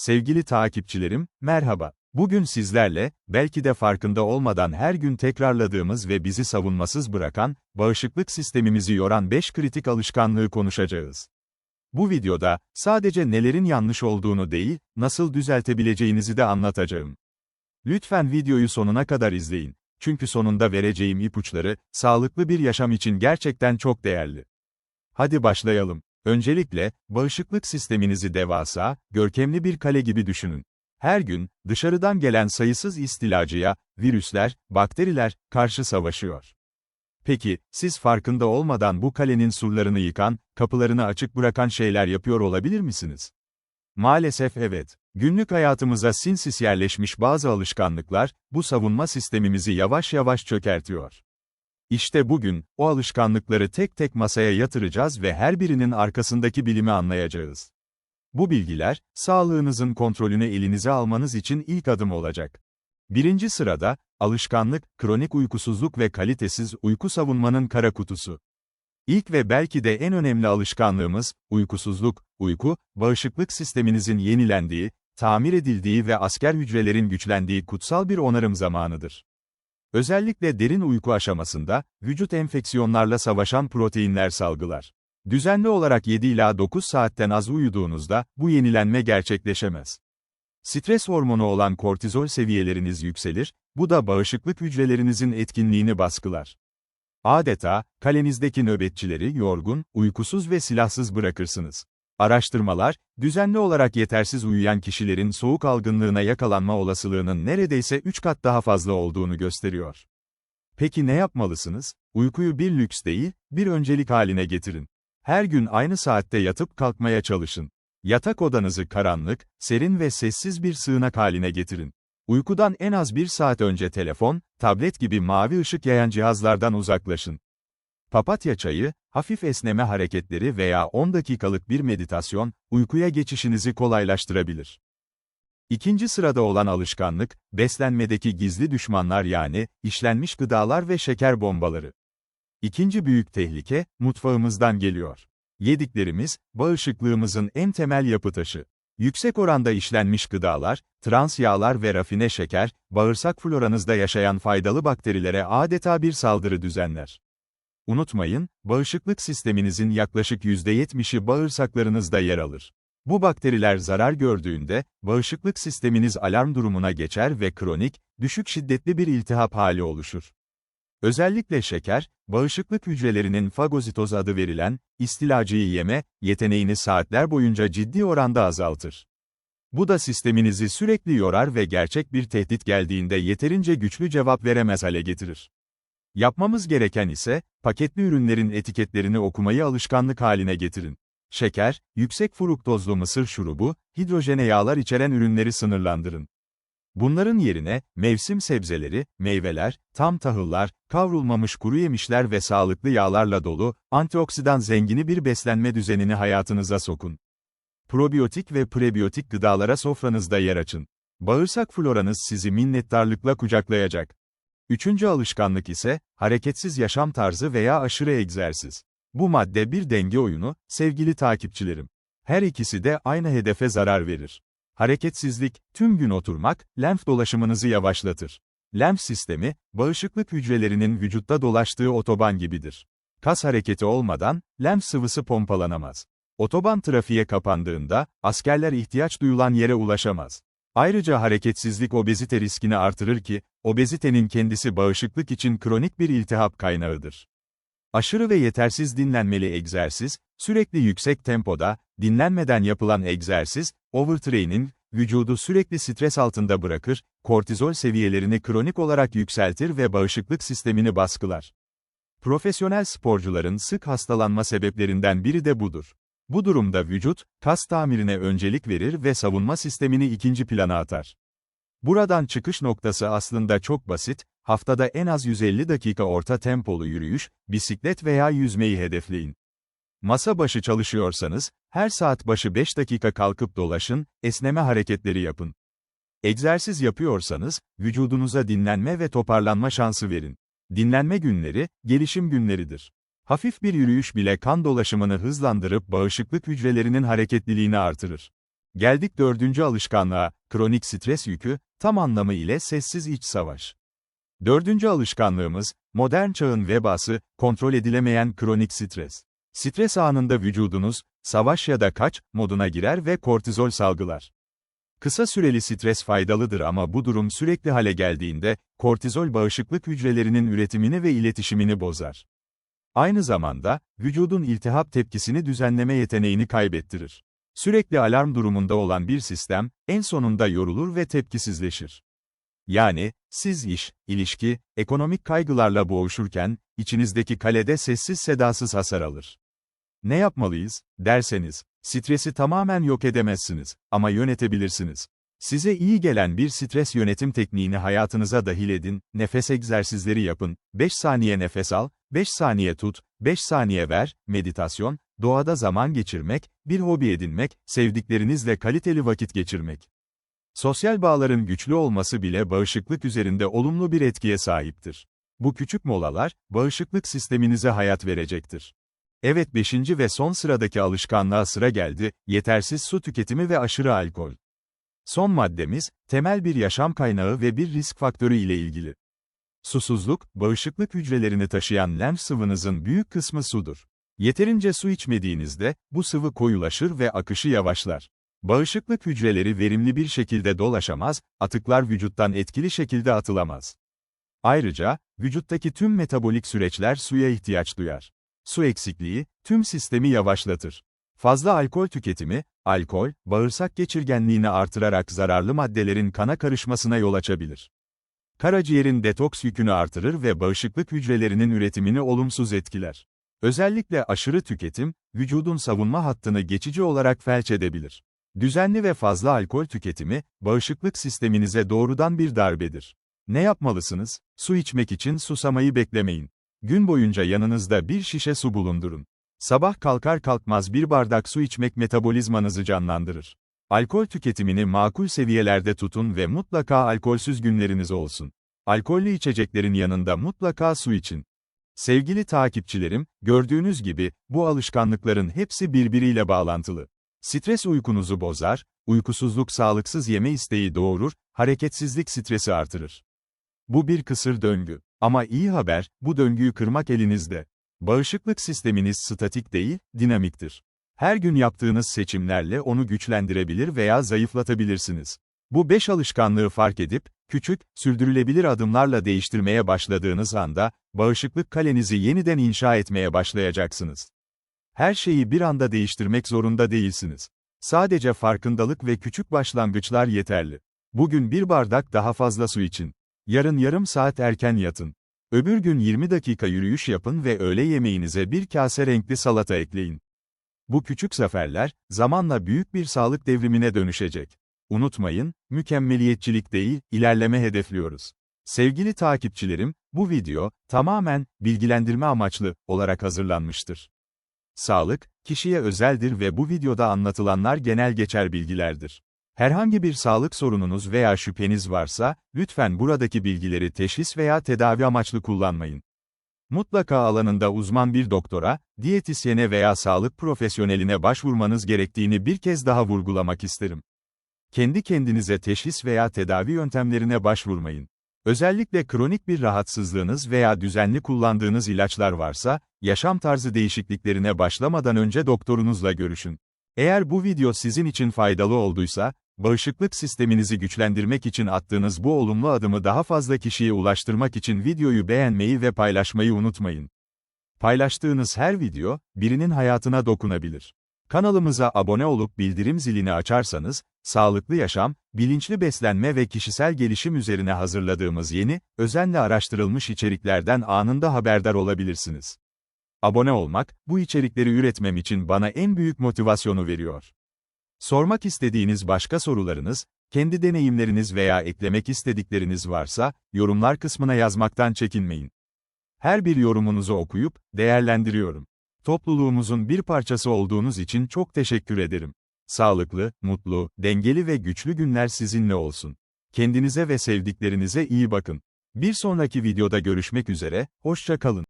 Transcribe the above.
Sevgili takipçilerim, merhaba. Bugün sizlerle, belki de farkında olmadan her gün tekrarladığımız ve bizi savunmasız bırakan, bağışıklık sistemimizi yoran 5 kritik alışkanlığı konuşacağız. Bu videoda, sadece nelerin yanlış olduğunu değil, nasıl düzeltebileceğinizi de anlatacağım. Lütfen videoyu sonuna kadar izleyin. Çünkü sonunda vereceğim ipuçları, sağlıklı bir yaşam için gerçekten çok değerli. Hadi başlayalım. Öncelikle, bağışıklık sisteminizi devasa, görkemli bir kale gibi düşünün. Her gün, dışarıdan gelen sayısız istilacıya, virüsler, bakteriler, karşı savaşıyor. Peki, siz farkında olmadan bu kalenin surlarını yıkan, kapılarını açık bırakan şeyler yapıyor olabilir misiniz? Maalesef evet. Günlük hayatımıza sinsis yerleşmiş bazı alışkanlıklar, bu savunma sistemimizi yavaş yavaş çökertiyor. İşte bugün, o alışkanlıkları tek tek masaya yatıracağız ve her birinin arkasındaki bilimi anlayacağız. Bu bilgiler, sağlığınızın kontrolünü elinize almanız için ilk adım olacak. Birinci sırada, alışkanlık, kronik uykusuzluk ve kalitesiz uyku savunmanın kara kutusu. İlk ve belki de en önemli alışkanlığımız, uykusuzluk, uyku, bağışıklık sisteminizin yenilendiği, tamir edildiği ve asker hücrelerin güçlendiği kutsal bir onarım zamanıdır. Özellikle derin uyku aşamasında, vücut enfeksiyonlarla savaşan proteinler salgılar. Düzenli olarak 7 ila 9 saatten az uyuduğunuzda, bu yenilenme gerçekleşemez. Stres hormonu olan kortizol seviyeleriniz yükselir, bu da bağışıklık hücrelerinizin etkinliğini baskılar. Adeta, kalenizdeki nöbetçileri yorgun, uykusuz ve silahsız bırakırsınız. Araştırmalar, düzenli olarak yetersiz uyuyan kişilerin soğuk algınlığına yakalanma olasılığının neredeyse 3 kat daha fazla olduğunu gösteriyor. Peki ne yapmalısınız? Uykuyu bir lüks değil, bir öncelik haline getirin. Her gün aynı saatte yatıp kalkmaya çalışın. Yatak odanızı karanlık, serin ve sessiz bir sığınak haline getirin. Uykudan en az bir saat önce telefon, tablet gibi mavi ışık yayan cihazlardan uzaklaşın. Papatya çayı, hafif esneme hareketleri veya 10 dakikalık bir meditasyon, uykuya geçişinizi kolaylaştırabilir. İkinci sırada olan alışkanlık, beslenmedeki gizli düşmanlar yani, işlenmiş gıdalar ve şeker bombaları. İkinci büyük tehlike, mutfağımızdan geliyor. Yediklerimiz, bağışıklığımızın en temel yapı taşı. Yüksek oranda işlenmiş gıdalar, trans yağlar ve rafine şeker, bağırsak floranızda yaşayan faydalı bakterilere adeta bir saldırı düzenler. Unutmayın, bağışıklık sisteminizin yaklaşık %70'i bağırsaklarınızda yer alır. Bu bakteriler zarar gördüğünde, bağışıklık sisteminiz alarm durumuna geçer ve kronik, düşük şiddetli bir iltihap hali oluşur. Özellikle şeker, bağışıklık hücrelerinin fagositoz adı verilen, istilacıyı yeme, yeteneğini saatler boyunca ciddi oranda azaltır. Bu da sisteminizi sürekli yorar ve gerçek bir tehdit geldiğinde yeterince güçlü cevap veremez hale getirir. Yapmamız gereken ise, paketli ürünlerin etiketlerini okumayı alışkanlık haline getirin. Şeker, yüksek fruktozlu mısır şurubu, hidrojene yağlar içeren ürünleri sınırlandırın. Bunların yerine, mevsim sebzeleri, meyveler, tam tahıllar, kavrulmamış kuru yemişler ve sağlıklı yağlarla dolu, antioksidan zengini bir beslenme düzenini hayatınıza sokun. Probiyotik ve prebiyotik gıdalara sofranızda yer açın. Bağırsak floranız sizi minnettarlıkla kucaklayacak. Üçüncü alışkanlık ise, hareketsiz yaşam tarzı veya aşırı egzersiz. Bu madde bir denge oyunu, sevgili takipçilerim. Her ikisi de aynı hedefe zarar verir. Hareketsizlik, tüm gün oturmak, lenf dolaşımınızı yavaşlatır. Lenf sistemi, bağışıklık hücrelerinin vücutta dolaştığı otoban gibidir. Kas hareketi olmadan, lenf sıvısı pompalanamaz. Otoban trafiğe kapandığında, askerler ihtiyaç duyulan yere ulaşamaz. Ayrıca hareketsizlik obezite riskini artırır ki, obezitenin kendisi bağışıklık için kronik bir iltihap kaynağıdır. Aşırı ve yetersiz dinlenmeli egzersiz, sürekli yüksek tempoda, dinlenmeden yapılan egzersiz, overtraining, vücudu sürekli stres altında bırakır, kortizol seviyelerini kronik olarak yükseltir ve bağışıklık sistemini baskılar. Profesyonel sporcuların sık hastalanma sebeplerinden biri de budur. Bu durumda vücut, kas tamirine öncelik verir ve savunma sistemini ikinci plana atar. Buradan çıkış noktası aslında çok basit, haftada en az 150 dakika orta tempolu yürüyüş, bisiklet veya yüzmeyi hedefleyin. Masa başı çalışıyorsanız, her saat başı 5 dakika kalkıp dolaşın, esneme hareketleri yapın. Egzersiz yapıyorsanız, vücudunuza dinlenme ve toparlanma şansı verin. Dinlenme günleri, gelişim günleridir. Hafif bir yürüyüş bile kan dolaşımını hızlandırıp bağışıklık hücrelerinin hareketliliğini artırır. Geldik dördüncü alışkanlığa, kronik stres yükü, tam anlamı ile sessiz iç savaş. Dördüncü alışkanlığımız, modern çağın vebası, kontrol edilemeyen kronik stres. Stres anında vücudunuz, savaş ya da kaç, moduna girer ve kortizol salgılar. Kısa süreli stres faydalıdır ama bu durum sürekli hale geldiğinde, kortizol bağışıklık hücrelerinin üretimini ve iletişimini bozar. Aynı zamanda, vücudun iltihap tepkisini düzenleme yeteneğini kaybettirir. Sürekli alarm durumunda olan bir sistem, en sonunda yorulur ve tepkisizleşir. Yani, siz iş, ilişki, ekonomik kaygılarla boğuşurken, içinizdeki kalede sessiz sedasız hasar alır. Ne yapmalıyız, derseniz, stresi tamamen yok edemezsiniz, ama yönetebilirsiniz. Size iyi gelen bir stres yönetim tekniğini hayatınıza dahil edin, nefes egzersizleri yapın, 5 saniye nefes al, 5 saniye tut, 5 saniye ver, meditasyon, doğada zaman geçirmek, bir hobi edinmek, sevdiklerinizle kaliteli vakit geçirmek. Sosyal bağların güçlü olması bile bağışıklık üzerinde olumlu bir etkiye sahiptir. Bu küçük molalar, bağışıklık sisteminize hayat verecektir. Evet beşinci ve son sıradaki alışkanlığa sıra geldi, yetersiz su tüketimi ve aşırı alkol. Son maddemiz, temel bir yaşam kaynağı ve bir risk faktörü ile ilgili. Susuzluk, bağışıklık hücrelerini taşıyan lenf sıvınızın büyük kısmı sudur. Yeterince su içmediğinizde, bu sıvı koyulaşır ve akışı yavaşlar. Bağışıklık hücreleri verimli bir şekilde dolaşamaz, atıklar vücuttan etkili şekilde atılamaz. Ayrıca, vücuttaki tüm metabolik süreçler suya ihtiyaç duyar. Su eksikliği, tüm sistemi yavaşlatır. Fazla alkol tüketimi, alkol, bağırsak geçirgenliğini artırarak zararlı maddelerin kana karışmasına yol açabilir. Karaciğerin detoks yükünü artırır ve bağışıklık hücrelerinin üretimini olumsuz etkiler. Özellikle aşırı tüketim, vücudun savunma hattını geçici olarak felç edebilir. Düzenli ve fazla alkol tüketimi, bağışıklık sisteminize doğrudan bir darbedir. Ne yapmalısınız? Su içmek için susamayı beklemeyin. Gün boyunca yanınızda bir şişe su bulundurun. Sabah kalkar kalkmaz bir bardak su içmek metabolizmanızı canlandırır. Alkol tüketimini makul seviyelerde tutun ve mutlaka alkolsüz günleriniz olsun. Alkollü içeceklerin yanında mutlaka su için. Sevgili takipçilerim, gördüğünüz gibi, bu alışkanlıkların hepsi birbiriyle bağlantılı. Stres uykunuzu bozar, uykusuzluk sağlıksız yeme isteği doğurur, hareketsizlik stresi artırır. Bu bir kısır döngü. Ama iyi haber, bu döngüyü kırmak elinizde. Bağışıklık sisteminiz statik değil, dinamiktir. Her gün yaptığınız seçimlerle onu güçlendirebilir veya zayıflatabilirsiniz. Bu beş alışkanlığı fark edip, küçük, sürdürülebilir adımlarla değiştirmeye başladığınız anda, bağışıklık kalenizi yeniden inşa etmeye başlayacaksınız. Her şeyi bir anda değiştirmek zorunda değilsiniz. Sadece farkındalık ve küçük başlangıçlar yeterli. Bugün bir bardak daha fazla su için. Yarın yarım saat erken yatın. Öbür gün 20 dakika yürüyüş yapın ve öğle yemeğinize bir kase renkli salata ekleyin. Bu küçük zaferler, zamanla büyük bir sağlık devrimine dönüşecek. Unutmayın, mükemmeliyetçilik değil, ilerleme hedefliyoruz. Sevgili takipçilerim, bu video, tamamen, bilgilendirme amaçlı, olarak hazırlanmıştır. Sağlık, kişiye özeldir ve bu videoda anlatılanlar genel geçer bilgilerdir. Herhangi bir sağlık sorununuz veya şüpheniz varsa, lütfen buradaki bilgileri teşhis veya tedavi amaçlı kullanmayın. Mutlaka alanında uzman bir doktora, diyetisyene veya sağlık profesyoneline başvurmanız gerektiğini bir kez daha vurgulamak isterim. Kendi kendinize teşhis veya tedavi yöntemlerine başvurmayın. Özellikle kronik bir rahatsızlığınız veya düzenli kullandığınız ilaçlar varsa, yaşam tarzı değişikliklerine başlamadan önce doktorunuzla görüşün. Eğer bu video sizin için faydalı olduysa, bağışıklık sisteminizi güçlendirmek için attığınız bu olumlu adımı daha fazla kişiye ulaştırmak için videoyu beğenmeyi ve paylaşmayı unutmayın. Paylaştığınız her video, birinin hayatına dokunabilir. Kanalımıza abone olup bildirim zilini açarsanız, sağlıklı yaşam, bilinçli beslenme ve kişisel gelişim üzerine hazırladığımız yeni, özenle araştırılmış içeriklerden anında haberdar olabilirsiniz. Abone olmak, bu içerikleri üretmem için bana en büyük motivasyonu veriyor. Sormak istediğiniz başka sorularınız, kendi deneyimleriniz veya eklemek istedikleriniz varsa, yorumlar kısmına yazmaktan çekinmeyin. Her bir yorumunuzu okuyup, değerlendiriyorum. Topluluğumuzun bir parçası olduğunuz için çok teşekkür ederim. Sağlıklı, mutlu, dengeli ve güçlü günler sizinle olsun. Kendinize ve sevdiklerinize iyi bakın. Bir sonraki videoda görüşmek üzere, hoşça kalın.